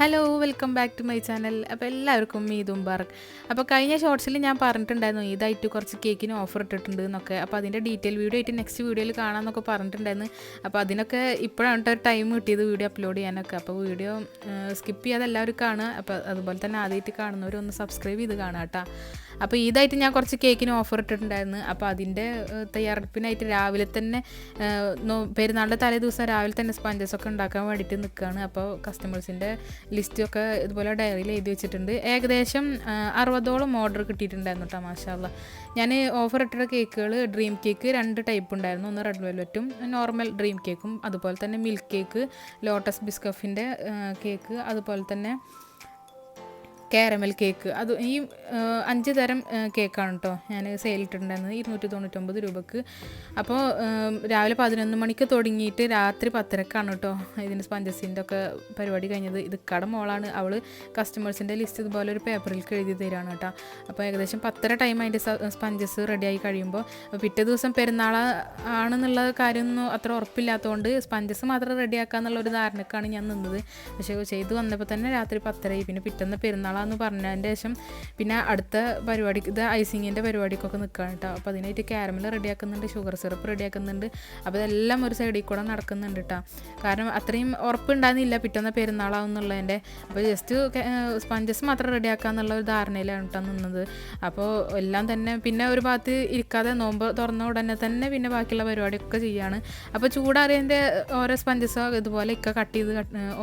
Hello welcome back to my channel അപ്പോൾ എല്ലാവർക്കും ഈദ് മുബാറക് അപ്പോൾ കഴിഞ്ഞ ഷോർട്സിൽ ഞാൻ പറഞ്ഞിട്ടുണ്ടായിരുന്നു ഈദായിട്ട് കുറച്ച് കേക്കിന് ഓഫർ ഇട്ടിട്ടുണ്ട് എന്നൊക്കെ. അപ്പോൾ അതിന്റെ ഡീറ്റെയിൽ വീഡിയോ ആയിട്ട് നെക്സ്റ്റ് വീഡിയോയിൽ കാണാമെന്നൊക്കെ പറഞ്ഞിട്ടുണ്ടായിരുന്നു. അപ്പോൾ അതിനൊക്കെ ഇപ്പോഴാണ് ഒരു ടൈം കിട്ടിയത് വീഡിയോ അപ്ലോഡ് ചെയ്യാനൊക്കെ. അപ്പോൾ വീഡിയോ സ്കിപ്പ് ചെയ്യാതെ എല്ലാവരും കാണുക. അപ്പോൾ അതുപോലെ തന്നെ ആദ്യമായിട്ട് കാണുന്നവരൊന്ന് സബ്സ്ക്രൈബ് ചെയ്ത് കാണാം കേട്ടോ അപ്പോൾ ഇതായിട്ട് ഞാൻ കുറച്ച് കേക്കിന് ഓഫർ ഇട്ടിട്ടുണ്ടായിരുന്നു. അപ്പോൾ അതിന്റെ തയ്യാറെടുപ്പിനായിട്ട് രാവിലെ തന്നെ പെരുന്നാളിന്റെ തലേ ദിവസം രാവിലെ തന്നെ സ്പഞ്ചസ് ഒക്കെ ഉണ്ടാക്കാൻ വേണ്ടിയിട്ട് നിൽക്കുകയാണ് അപ്പോൾ കസ്റ്റമേഴ്സിന്റെ ലിസ്റ്റൊക്കെ ഇതുപോലെ ഡയറിയിൽ എഴുതി വെച്ചിട്ടുണ്ട്. ഏകദേശം അറുപതോളം ഓർഡർ കിട്ടിയിട്ടുണ്ടായിരുന്നു കേട്ടോ മാഷാല്ല ഞാൻ ഓഫർ ഇട്ടിട്ട കേക്കുകൾ ഡ്രീം കേക്ക് രണ്ട് ടൈപ്പ് ഉണ്ടായിരുന്നു. ഒന്ന് റെഡ് വെൽവെറ്റും നോർമൽ ഡ്രീം കേക്കും അതുപോലെ തന്നെ മിൽക്ക് കേക്ക് ലോട്ടസ് ബിസ്കഫിന്റെ കേക്ക് അതുപോലെ തന്നെ കാരമൽ കേക്ക്. അത് ഈ അഞ്ച് തരം കേക്കാണ് കേട്ടോ ഞാൻ സെയിലിട്ടുണ്ടായിരുന്നത് ഇരുന്നൂറ്റി തൊണ്ണൂറ്റൊമ്പത് രൂപക്ക് അപ്പോൾ രാവിലെ പതിനൊന്ന് മണിക്ക് തുടങ്ങിയിട്ട് രാത്രി പത്തരക്കാണ് കേട്ടോ ഇതിന്റെ സ്പഞ്ചസിന്റെ ഒക്കെ പരിപാടി കഴിഞ്ഞത്. ഇത് കട മോളാണ്. അവൾ കസ്റ്റമേഴ്സിന്റെ ലിസ്റ്റ് ഇതുപോലെ ഒരു പേപ്പറിലേക്ക് എഴുതി തരാണ് കേട്ടോ അപ്പോൾ ഏകദേശം പത്തര ടൈം അതിന്റെ സ്പഞ്ചസ് റെഡിയായി കഴിയുമ്പോൾ പിറ്റേ ദിവസം പെരുന്നാൾ ആണെന്നുള്ള കാര്യമൊന്നും അത്ര ഉറപ്പില്ലാത്തതുകൊണ്ട് സ്പഞ്ചസ് മാത്രം റെഡിയാക്കാന്നുള്ള ഒരു ധാരണക്കാണ് ഞാൻ നിന്നത്. പക്ഷേ ചെയ്ത് വന്നപ്പോൾ തന്നെ രാത്രി പത്തരയായി. പിന്നെ പിറ്റേന്ന് പെരുന്നാളാന്ന് പറഞ്ഞതിന്റെ ശേഷം പിന്നെ അടുത്ത പരിപാടി ഇത് ഐസിങ്ങിന്റെ പരിപാടിക്കൊക്കെ നിൽക്കുകയാണ് കേട്ടോ. അപ്പോൾ അതിനായിട്ട് ക്യാരമൽ റെഡിയാക്കുന്നുണ്ട് ഷുഗർ സിറപ്പ് റെഡിയാക്കുന്നുണ്ട്. അപ്പോൾ ഇതെല്ലാം ഒരു സൈഡിൽ കൂടെ നടക്കുന്നുണ്ട് കേട്ടോ. കാരണം അത്രയും ഉറപ്പുണ്ടായിരുന്നില്ല പിറ്റേന്ന് പെരുന്നാളാവും എന്നുള്ളതിന്റെ. അപ്പോൾ ജസ്റ്റ് സ്പഞ്ചസ് മാത്രം റെഡിയാക്കാന്നുള്ള ഒരു ധാരണയിലാണ് കേട്ടോ നിന്നത്. അപ്പോൾ എല്ലാം തന്നെ പിന്നെ ഒരു ഭാഗത്ത് ഇരിക്കാതെ നോമ്പ് തുറന്ന ഉടനെ തന്നെ പിന്നെ ബാക്കിയുള്ള പരിപാടിയൊക്കെ ചെയ്യാണ്. അപ്പോൾ ചൂടാറിയതിന്റെ ഓരോ സ്പഞ്ചസ് ഇതുപോലെ ഇക്ക കട്ട് ചെയ്ത്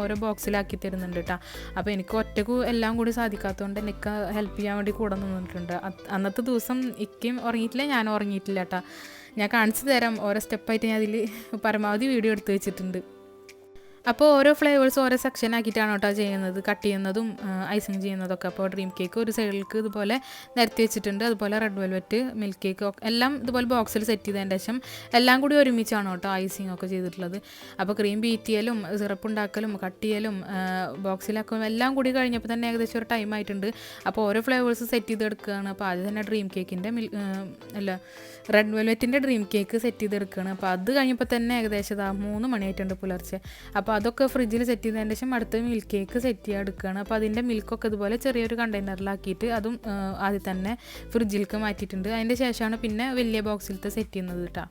ഓരോ ബോക്സിലാക്കി തരുന്നുണ്ട് കേട്ടോ. അപ്പോൾ എനിക്ക് ഒറ്റയ്ക്ക് എല്ലാം കൂടി സാധിക്കാത്തതുകൊണ്ട് എനിക്ക് ഹെൽപ്പ് ചെയ്യാൻ വേണ്ടി കൂടെ നിന്നിട്ടുണ്ട്. അന്നത്തെ ദിവസം ഇക്കയും ഉറങ്ങിയിട്ടില്ല ഞാൻ ഉറങ്ങിയിട്ടില്ല കേട്ടോ ഞാൻ കാണിച്ചു തരാം ഓരോ സ്റ്റെപ്പായിട്ട് ഞാൻ അതിൽ പരമാവധി വീഡിയോ എടുത്ത് വെച്ചിട്ടുണ്ട്. അപ്പോൾ ഓരോ ഫ്ലേവേഴ്സ് ഓരോ സെക്ഷൻ ആക്കിയിട്ടാണ് കേട്ടോ ചെയ്യുന്നത്. കട്ട് ചെയ്യുന്നതും ഐസിങ് ചെയ്യുന്നതൊക്കെ. അപ്പോൾ ഡ്രീം കേക്ക് ഒരു സൈഡിലേക്ക് ഇതുപോലെ നിരത്തി വെച്ചിട്ടുണ്ട്. അതുപോലെ റെഡ് വെൽവെറ്റ് മിൽക്ക് കേക്ക് എല്ലാം ഇതുപോലെ ബോക്സിൽ സെറ്റ് ചെയ്തതിന്റെ ശേഷം എല്ലാം കൂടി ഒരുമിച്ചാണ് കേട്ടോ ഐസിങ് ഒക്കെ ചെയ്തിട്ടുള്ളത്. അപ്പോൾ ക്രീം ബീറ്റ് ചെയ്യലും സിറപ്പ് ഉണ്ടാക്കലും കട്ട് ചെയ്യലും ബോക്സിലാക്കലും എല്ലാം കൂടി കഴിഞ്ഞപ്പോൾ തന്നെ ഏകദേശം ഒരു ടൈം ആയിട്ടുണ്ട്. അപ്പോൾ ഓരോ ഫ്ലേവേഴ്സ് സെറ്റ് ചെയ്തെടുക്കുകയാണ് അപ്പോൾ ആദ്യം തന്നെ ഡ്രീം കേക്കിന്റെ മിൽ അല്ല റെഡ് വെൽവെറ്റിന്റെ ഡ്രീം കേക്ക് സെറ്റ് ചെയ്തെടുക്കുകയാണ് അപ്പോൾ അത് കഴിഞ്ഞപ്പോൾ തന്നെ ഏകദേശം മൂന്ന് മണിയായിട്ടുണ്ട് പുലർച്ചെ. അപ്പോൾ അതൊക്കെ ഫ്രിഡ്ജിൽ സെറ്റ് ചെയ്തതിന് ശേഷം അടുത്ത മിൽക്ക് കേക്ക് സെറ്റ് ചെയ്യാൻ എടുക്കുകയാണ് അപ്പോൾ അതിന്റെ മിൽക്കൊക്കെ ഇതുപോലെ ചെറിയൊരു കണ്ടെയ്നറിലാക്കിയിട്ട് അതും ആദ്യം തന്നെ ഫ്രിഡ്ജിലേക്ക് മാറ്റിയിട്ടുണ്ട്. അതിന്റെ ശേഷമാണ് പിന്നെ വലിയ ബോക്സിലത്തെ സെറ്റ് ചെയ്യുന്നത് കേട്ടോ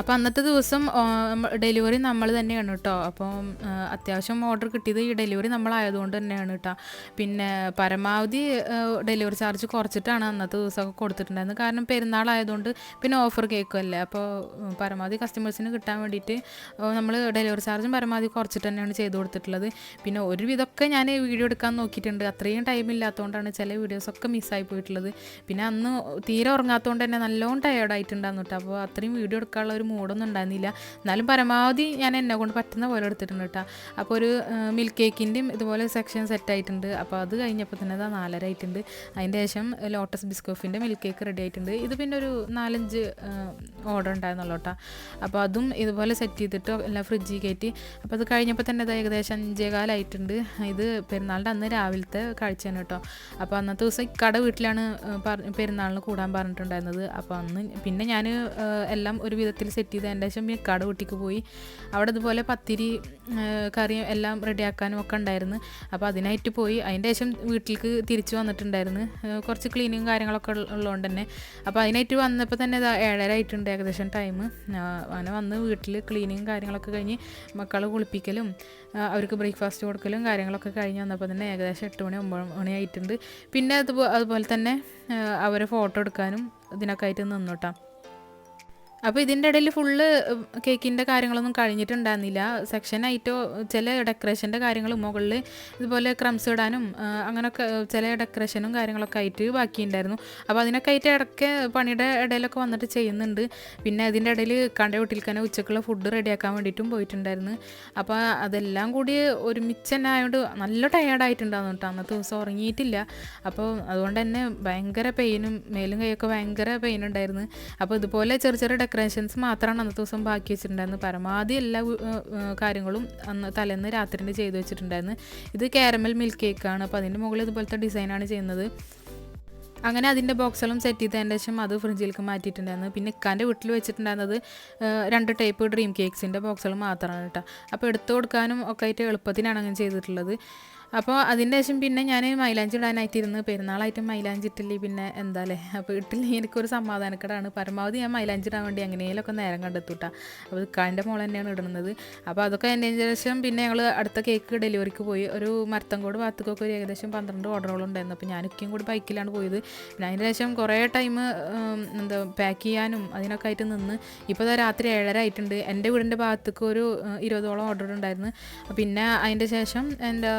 അപ്പോൾ അന്നത്തെ ദിവസം ഡെലിവറി നമ്മൾ തന്നെയാണ് കേട്ടോ അപ്പം അത്യാവശ്യം ഓർഡർ കിട്ടിയത് ഈ ഡെലിവറി നമ്മളായതുകൊണ്ട് തന്നെയാണ് കേട്ടോ പിന്നെ പരമാവധി ഡെലിവറി ചാർജ് കുറച്ചിട്ടാണ് അന്നത്തെ ദിവസമൊക്കെ കൊടുത്തിട്ടുണ്ടായിരുന്നത്. കാരണം പെരുന്നാളായതുകൊണ്ട് പിന്നെ ഓഫർ കേക്കും അല്ലേ അപ്പോൾ പരമാവധി കസ്റ്റമേഴ്സിന് കിട്ടാൻ വേണ്ടിയിട്ട് നമ്മൾ ഡെലിവറി ചാർജും പരമാവധി കുറച്ചിട്ട് തന്നെയാണ് ചെയ്ത് കൊടുത്തിട്ടുള്ളത്. പിന്നെ ഒരുവിധമൊക്കെ ഞാൻ വീഡിയോ എടുക്കാൻ നോക്കിയിട്ടുണ്ട്. അത്രയും ടൈം ഇല്ലാത്തതുകൊണ്ടാണ് ചില വീഡിയോസൊക്കെ മിസ്സായി പോയിട്ടുള്ളത്. പിന്നെ അന്ന് തീരെ ഉറങ്ങാത്തതുകൊണ്ട് തന്നെ നല്ലോണം ടയേർഡായിട്ടുണ്ടായിരുന്നു കേട്ടോ അപ്പോൾ അത്രയും വീഡിയോ എടുക്കാനുള്ള ഒരു മൂഡൊന്നും ഉണ്ടായിരുന്നില്ല. എന്നാലും പരമാവധി ഞാൻ എന്നെ കൊണ്ട് പറ്റുന്ന പോലെ എടുത്തിട്ടുണ്ട് കേട്ടോ. അപ്പോൾ ഒരു മിൽക്ക് കേക്കിന്റെയും ഇതുപോലെ സെക്ഷൻ സെറ്റ് ആയിട്ടുണ്ട്. അപ്പോൾ അത് കഴിഞ്ഞപ്പോൾ തന്നെ അതാ നാലര ആയിട്ടുണ്ട്. അതിന്റെ ശേഷം ലോട്ടസ് ബിസ്കോഫിന്റെ മിൽക്ക് കേക്ക് റെഡി ആയിട്ടുണ്ട്. ഇത് പിന്നെ ഒരു നാലഞ്ച് ഓർഡർ ഉണ്ടായിരുന്നുള്ളൂ കേട്ടോ. അപ്പോൾ അതും ഇതുപോലെ സെറ്റ് ചെയ്തിട്ട് എല്ലാം ഫ്രിഡ്ജിൽ കയറ്റി. അപ്പോൾ അത് കഴിഞ്ഞപ്പോൾ തന്നെ അത് ഏകദേശം അഞ്ചേകാലായിട്ടുണ്ട് ഇത് പെരുന്നാളിന്റെ അന്ന് രാവിലത്തെ കാഴ്ചയാണ് കേട്ടോ. അപ്പോൾ അന്നത്തെ ദിവസം ഇക്കട വീട്ടിലാണ് പെരുന്നാളിന് കൂടാൻ പറഞ്ഞിട്ടുണ്ടായിരുന്നത്. അപ്പോൾ അന്ന് പിന്നെ ഞാൻ എല്ലാം ഒരു വിധത്തിൽ സെറ്റ് ചെയ്ത് അതിന്റെ ശേഷം പിന്നെ കട വീട്ടിക്ക് പോയി. അവിടെ ഇതുപോലെ പത്തിരി കറി എല്ലാം റെഡിയാക്കാനും ഒക്കെ ഉണ്ടായിരുന്നു. അപ്പോൾ അതിനായിട്ട് പോയി. അതിന്റെ ശേഷം വീട്ടിലേക്ക് തിരിച്ചു വന്നിട്ടുണ്ടായിരുന്നു. കുറച്ച് ക്ലീനിങ് കാര്യങ്ങളൊക്കെ ഉള്ള- ഉള്ളതുകൊണ്ട് തന്നെ. അപ്പോൾ അതിനായിട്ട് വന്നപ്പോൾ തന്നെ ഏഴര ആയിട്ടുണ്ട് ഏകദേശം ടൈം അങ്ങനെ വന്ന് വീട്ടിൽ ക്ലീനിങ് കാര്യങ്ങളൊക്കെ കഴിഞ്ഞ് മക്കളെ കുളിപ്പിക്കലും അവർക്ക് ബ്രേക്ക്ഫാസ്റ്റ് കൊടുക്കലും കാര്യങ്ങളൊക്കെ കഴിഞ്ഞ് വന്നപ്പോൾ തന്നെ ഏകദേശം എട്ട് മണി ഒമ്പത് മണി ആയിട്ടുണ്ട്. പിന്നെ അതുപോ അതുപോലെ തന്നെ അവരെ ഫോട്ടോ എടുക്കാനും ഇതിനൊക്കെ ആയിട്ട് നിന്നു കേട്ടോ. അപ്പോൾ ഇതിന്റെ ഇടയിൽ ഫുള്ള് കേക്കിന്റെ കാര്യങ്ങളൊന്നും കഴിഞ്ഞിട്ടുണ്ടായിരുന്നില്ല. സെക്ഷനായിട്ടോ ചില ഡെക്കറേഷന്റെ കാര്യങ്ങൾ മുകളിൽ ഇതുപോലെ ക്രംസ് ഇടാനും അങ്ങനെയൊക്കെ ചില ഡെക്കറേഷനും കാര്യങ്ങളൊക്കെ ആയിട്ട് ബാക്കിയുണ്ടായിരുന്നു. അപ്പോൾ അതിനൊക്കെ ആയിട്ട് ഇടയ്ക്ക് പണിയുടെ ഇടയിലൊക്കെ വന്നിട്ട് ചെയ്യുന്നുണ്ട്. പിന്നെ അതിന്റെ ഇടയിൽ കണ്ട വീട്ടിൽ ഉച്ചക്കുള്ള ഫുഡ് റെഡിയാക്കാൻ വേണ്ടിയിട്ടും പോയിട്ടുണ്ടായിരുന്നു. അപ്പോൾ അതെല്ലാം കൂടി ഒരുമിച്ച് തന്നെ ആയതുകൊണ്ട് നല്ല ടയേർഡായിട്ടുണ്ടായിരുന്നു കേട്ടോ. അന്നത്തെ ദിവസം ഉറങ്ങിയിട്ടില്ല. അപ്പോൾ അതുകൊണ്ട് തന്നെ ഭയങ്കര പെയിനും മേലും കൈയൊക്കെ ഭയങ്കര പെയിൻ ഉണ്ടായിരുന്നു. അപ്പോൾ ഇതുപോലെ ചെറിയ ചെറിയ ഡെക്കറേഷൻസ് മാത്രമാണ് അന്നത്തെ ദിവസം ബാക്കി വെച്ചിട്ടുണ്ടായിരുന്നത്. പരമാവധി എല്ലാ കാര്യങ്ങളും അന്ന് തലേന്ന് രാത്രിന്റെ ചെയ്ത് വെച്ചിട്ടുണ്ടായിരുന്നു. ഇത് കാരമൽ മിൽക്ക് കേക്കാണ് അപ്പോൾ അതിന്റെ മുകളിൽ ഇതുപോലത്തെ ഡിസൈനാണ് ചെയ്യുന്നത്. അങ്ങനെ അതിന്റെ ബോക്സെല്ലാം സെറ്റ് ചെയ്തതിന്റെ ശേഷം അത് ഫ്രിഡ്ജിലേക്ക് മാറ്റിയിട്ടുണ്ടായിരുന്നു. പിന്നെ ഇക്കാന്റെ വീട്ടിൽ വെച്ചിട്ടുണ്ടായിരുന്നത് രണ്ട് ടൈപ്പ് ഡ്രീം കേക്ക്സിന്റെ ബോക്സുകൾ മാത്രമാണ് കേട്ടോ. അപ്പോൾ എടുത്തു കൊടുക്കാനും ഒക്കെ ആയിട്ട് എളുപ്പത്തിനാണ് അങ്ങനെ ചെയ്തിട്ടുള്ളത്. അപ്പോൾ അതിന്റെ ശേഷം പിന്നെ ഞാൻ മൈലാഞ്ചി ഇടാനായിട്ടിരുന്ന്. പെരുന്നാളായിട്ട് മൈലാഞ്ചി ഇട്ടില്ലേ പിന്നെ എന്താല്ലേ അപ്പോൾ ഇട്ടില്ലെങ്കിൽ എനിക്കൊരു സമാധാനക്കേടാണ്. പരമാവധി ഞാൻ മൈലാഞ്ചി ഇടാൻ വേണ്ടി എങ്ങനെയൊക്കെ നേരം കണ്ടെത്തൂട്ടാ. അപ്പോൾ ഇക്കാന്റെ മോൾ തന്നെയാണ് ഇടുന്നത്. അപ്പോൾ അതൊക്കെ എന്റെ ശേഷം പിന്നെ ഞങ്ങൾ അടുത്ത കേക്ക് ഡെലിവറിക്ക് പോയി. ഒരു മരത്തങ്കോട് ഭാഗത്തേക്കൊക്കെ ഒരു ഏകദേശം പന്ത്രണ്ട് ഓർഡറുകൾ ഉണ്ടായിരുന്നു. അപ്പോൾ ഞാനൊക്കെയും കൂടി ബൈക്കിലാണ് പോയത്. പിന്നെ അതിന്റെ ശേഷം കുറേ ടൈം എന്താ പാക്ക് ചെയ്യാനും അതിനൊക്കെ ആയിട്ട് നിന്ന്. ഇപ്പോൾ രാത്രി ഏഴര ആയിട്ടുണ്ട്. എന്റെ വീടിന്റെ ഭാഗത്തേക്ക് ഒരു ഇരുപതോളം ഓർഡർ ഉണ്ടായിരുന്നു. പിന്നെ അതിന്റെ ശേഷം എന്റെ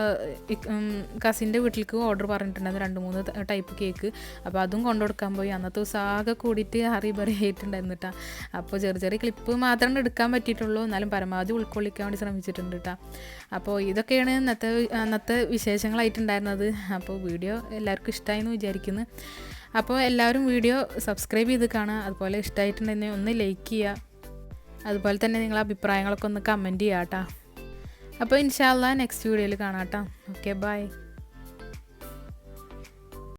കസിന്റെ വീട്ടിലേക്ക് ഓർഡർ പറഞ്ഞിട്ടുണ്ടായിരുന്നു രണ്ട് മൂന്ന് ടൈപ്പ് കേക്ക് അപ്പോൾ അതും കൊണ്ടു കൊടുക്കാൻ പോയി. അന്നത്തെ ദിവസം ആകെ കൂടിയിട്ട് ഹറി ബറി ആയിട്ടുണ്ടായിരുന്നു അപ്പോൾ ചെറിയ ചെറിയ ക്ലിപ്പ് മാത്രമേ എടുക്കാൻ പറ്റിയിട്ടുള്ളൂ. എന്നാലും പരമാവധി ഉൾക്കൊള്ളിക്കാൻ വേണ്ടി ശ്രമിച്ചിട്ടുണ്ട് കേട്ടോ അപ്പോൾ ഇതൊക്കെയാണ് ഇന്നത്തെ അന്നത്തെ വിശേഷങ്ങളായിട്ടുണ്ടായിരുന്നത്. അപ്പോൾ വീഡിയോ എല്ലാവർക്കും ഇഷ്ടമായി എന്ന് വിചാരിക്കുന്നു. അപ്പോൾ എല്ലാവരും വീഡിയോ സബ്സ്ക്രൈബ് ചെയ്ത് കാണുക. അതുപോലെ ഇഷ്ടമായിട്ടുണ്ടെങ്കിൽ ഒന്ന് ലൈക്ക് ചെയ്യുക. അതുപോലെ തന്നെ നിങ്ങളെ അഭിപ്രായങ്ങളൊക്കെ ഒന്ന് കമന്റ് ചെയ്യാം കേട്ടോ അപ്പോൾ ഇൻഷാല്ല നെക്സ്റ്റ് വീഡിയോയിൽ കാണാം കേട്ടോ ഓക്കെ ബൈ